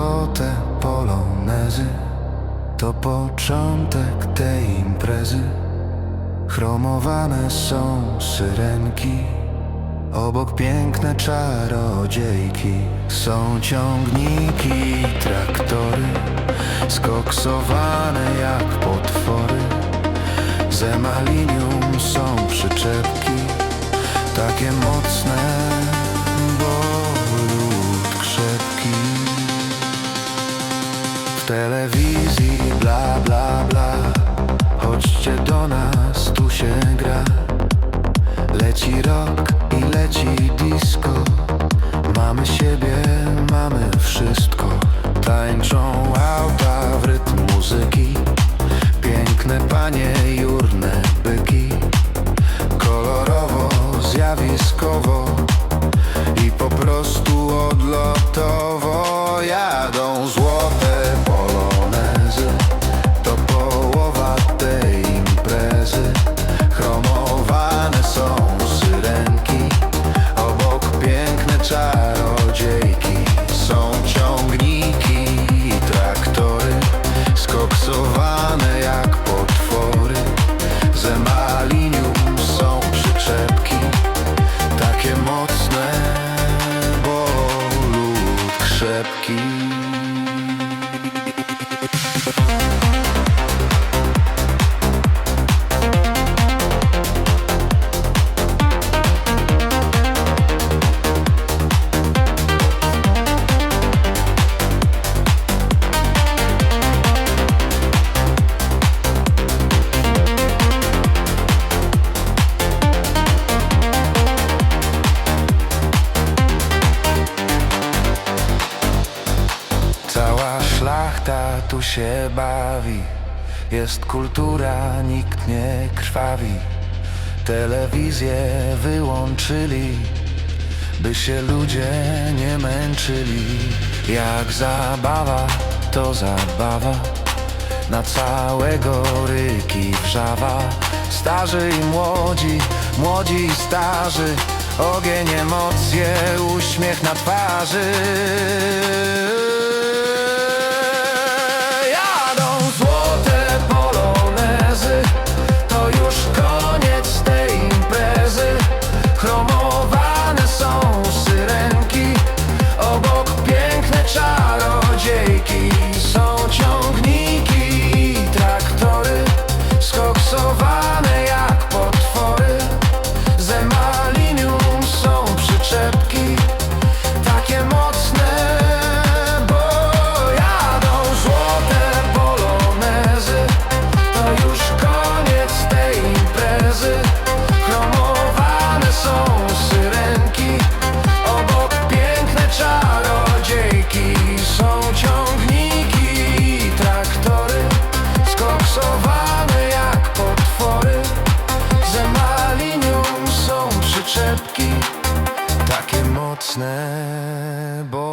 złote polonezy To początek tej imprezy. Chromowane są syrenki Obok piękne czarodziejki. Są ciągniki, traktory Skoksowane jak potwory. Z emalinium są przyczepki Takie mocne, Leci rock i leci disco. Mamy siebie, mamy wszystko. Tańczą auta w rytm muzyki. Piękne panie, jurne byki. Kolorowo, zjawiskowo. I po prostu odlotowo szlachta tu się bawi? Jest kultura, nikt nie krwawi. Telewizję wyłączyli By się ludzie nie męczyli. Jak zabawa, to zabawa. Na całego ryki wrzawa. Starzy i młodzi, młodzi i starzy. Ogień, emocje, uśmiech na twarzy Boy.